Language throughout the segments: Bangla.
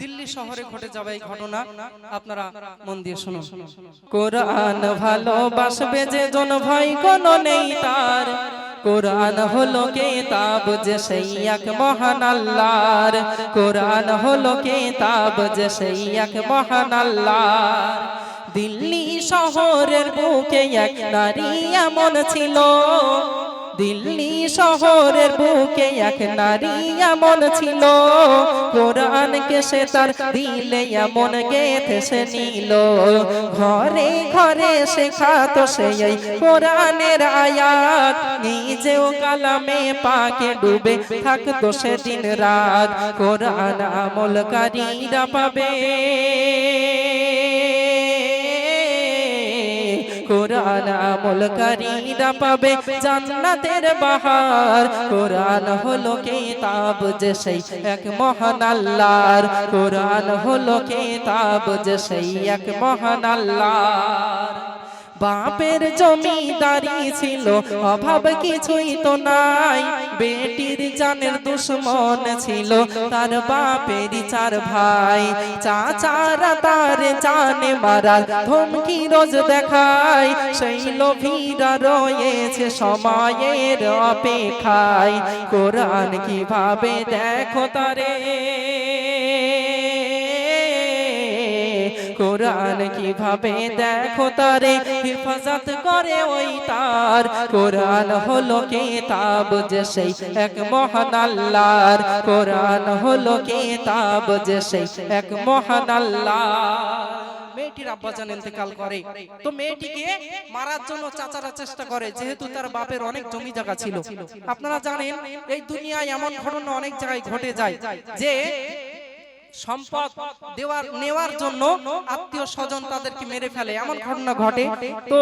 দিল্লি শহরে ঘটে যাবে এই ঘটনা আপনারা মন দিয়ে শুনুন। কোরআন ভালোবাসবে যে জন ভাই কোনো নেই তার। কোরআন হলো কেতাব যে সেই এক মহান আল্লাহর। কোরআন হলো কেতাব যে সেই এক মহান আল্লাহর। দিল্লি শহরের বুকে এক নারী এমন ছিল। দিল্লি শহরের বুকে এক নারী এমন ছিল। কোরআনকে সে তার দিলে এমন গেথে সে নিল। ঘরে ঘরে শেখাতো সে এই কোরআনের আয়াত। নিজেও কালামে পাকে ডুবে থাকতো সে দিন রাত। কোরআন আমলকারীরা পাবে। কোরআন আমলকারীরা পাবে জান্নাতের বাহার। কোরআন হলো কিতাব যে সেই এক মহান আল্লাহর। কোরআন হলো কিতাব যে সেই এক মহান আল্লাহর। বাপের জমিদারি ছিল, অভাব কিছুই তো নাই। বেটির জানের দুশ্মন ছিল, তার বাপের চার ভাই। চাচারা তার জানে মারার ধমকি রোজ দেখায়। সেই লোভীরা রয়েছে সময়ের অপেক্ষায়। কোরআন কীভাবে দেখো তারে? কোরআন কীভাবে দেখো তারে হেফাজত করে ওই তার? কোরআন হলো কেতাব যে সেই এক মহান আল্লাহর। কোরআন হলো কেতাব যে সেই এক মহান আল্লাহ মেয়েটির আব্বাজান ইন্তেকাল করে। তো মেয়েটিকে মারার জন্য চাচারা চেষ্টা করে। যেহেতু তার বাপের অনেক জমি জায়গা ছিল। আপনারা জানেন এই দুনিয়ায় এমন ঘটনা অনেক জায়গায় ঘটে যায় যে সম্পদ দেওয়ার নেওয়ার জন্য আত্মীয় স্বজন তাদেরকে মেরে ফেলে। এমন ঘটনা ঘটে তো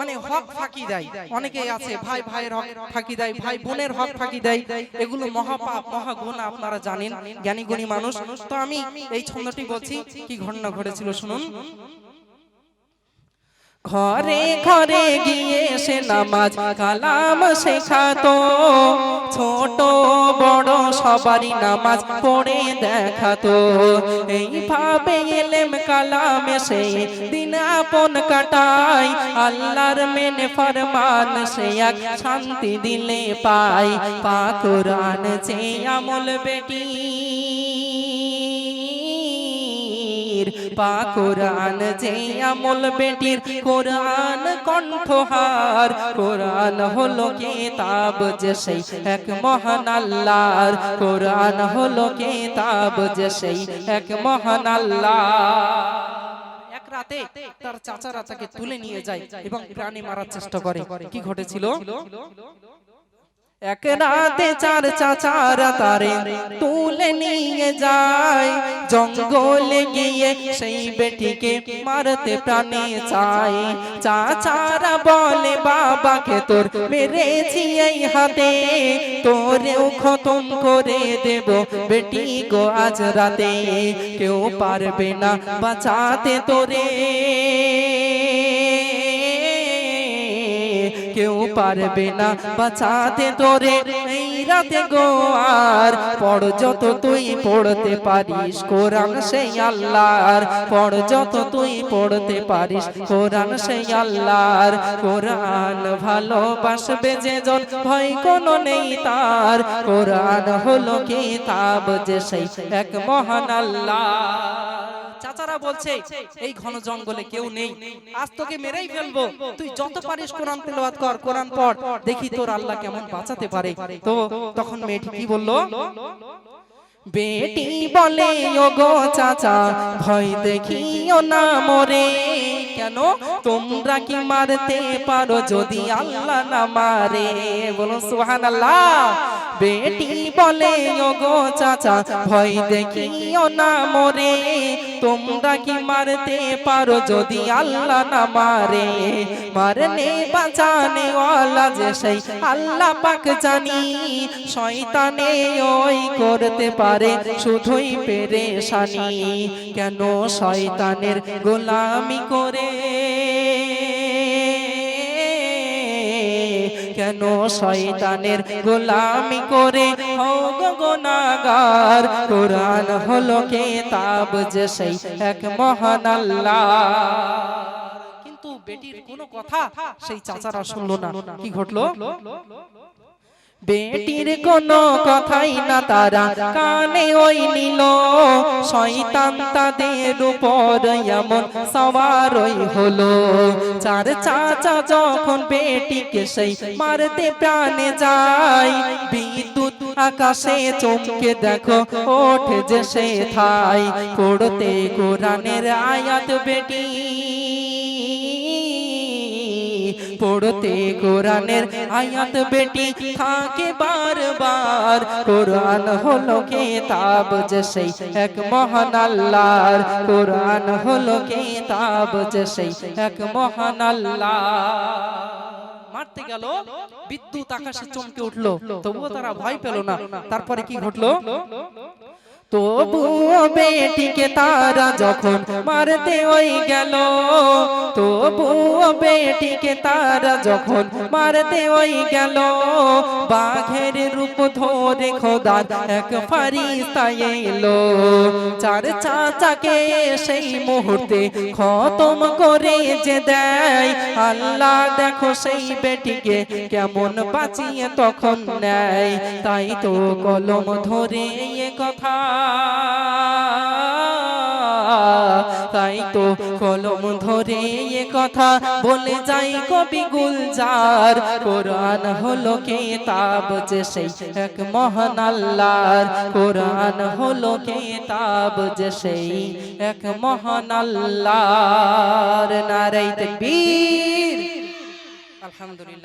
মানে হক ফাঁকি দেয়। অনেকে আছে ভাই ভাইয়ের হক ফাঁকি দেয় ভাই বোনের হক ফাঁকি দেয়। এগুলো মহাপাপ মহাগুণ আপনারা জানেন। জ্ঞানী গুণী মানুষ। তো আমি এই ছন্দটি বলছি কি ঘটনা ঘটেছিল শুনুন। ঘরে ঘরে গিয়ে সে নামাজ কালাম শেখাতো। ছোট বড় সবারই নামাজ পড়ে দেখাতো। এইভাবে এলেম কালাম সে দিন আপন কাটাই আল্লাহর মেনে ফরমান সে এক শান্তি দিলে পাই পাকুরান যে আমল বেটি। পা কোরআন যে আমল বেটির কোরআন কণ্ঠহার। কোরআন হলো কেতাব যে সেই এক মহান আল্লাহর। কোরআন হলো কেতাব যে সেই এক মহান আল্লাহ তার চাচারা তাকে তুলে নিয়ে যায় এবং প্রাণী মারার চেষ্টা করে। কি ঘটেছিল? এক রাতে চার চাচারা তারে তুলে নিয়ে যায়। জঙ্গলে গিয়ে সেই বেটিকে মারতে প্রাণে চায়। চাচারা বলে, বাবাকে তোর মেরেছি এই হাতে। তোরেও খতম করে দেব বেটি গো আজ রাতে। কেউ পারবে না বাঁচাতে তোরে। কেউ পারবে না। বাঁচাতে তোরে এই রাতে গো আর। পড় যত তুই পড়তে পারিস, কোরআন সেই আল্লাহর। পড় যত তুই পড়তে পারিস, কোরআন সেই আল্লাহর। কোরআন ভালোবাসবে যে জন, ভয় কোনো নেই তার। কোরআন হলো কিতাব যে সেই এক মহান আল্লাহ। চাচারা বলছে এই ঘন জঙ্গলে কেউ নেই। আজ তোকে মেরেই ফেলব। তুই যত পারিস কোরআন তেলাওয়াত কর কোরআন পড়। দেখি তোর আল্লাহ কেমন বাঁচাতে পারে। তো তখন মেয়েটি কি বলল? বেটি বলে ও গো চাচা ভয় দেখিও না মরে। কেন? তোমরা কি মারতে পারো যদি আল্লাহ না মারে? বলো সুবহানাল্লাহ। বেটি বলে ও গো চাচা ভয় দেখিও না মরে। তোমরা কি মারতে পারো যদি আল্লাহ না মারে। মারনে বাঁচানে ওয়ালা যে সেই আল্লাহ পাক জানি। শয়তানে ওই করতে পারে শুধুই পেরেশানি। কেন শয়তানের গোলামি করে? কেন শয়তানের গোলামি করে? গোনাগার কোরআন হলো কেতাব যে সেই এক মহান আল্লাহ। কিন্তু বেটির কোনো কথা সেই চাচারা শুনলো না। কি ঘটলো? বেটির কোনো কথাই না তারা কানে ওই নিল। শয়তান তাদের উপর এমন সবার ওই হলো। চার চাচা যখন বেটিকে সেই মারতে প্রাণে যায়, বিদ্যুৎ আকাশে চমকে দেখো, ওঠে যে সে থাই পড়তে কোরআনের আয়াত বেটি। পড়তে কোরআনের আয়াত বেটি থাকে বারবার। কোরআন হলো কেতাব যে সেই এক মহান আল্লাহর। কোরআন হলো কেতাব যে সেই এক মহান আল্লাহ মারতে গেল, বিদ্যুৎ আকাশে চমকে উঠল, তবুও তারা ভয় পেল না। তারপরে কি ঘটলো? তবুও বেটিকে তারা যখন মারতে ওই গেল তবুও বেটিকে তারা যখন মারতে ওই গেল, বাঘের রূপ ধরে খোদার এক ফারিস্তা এলো। চার চাচাকে সেই মুহূর্তে খতম করে যে দেয়। আল্লাহ দেখো সেই বেটিকে কেমন বাঁচিয়ে তখন নেয় তাই তো কলম ধরে কথা। তাই তো কলম ধরে এ কথা বলে যাই কবি গুলজার। কোরআন হলো কেতাব যে সেই এক মহান আল্লাহর। কোরআন হলো কে তাব যে সেই এক মহান আল্লাহর। নারাই তকবীর। আলহামদুলিল্লাহ।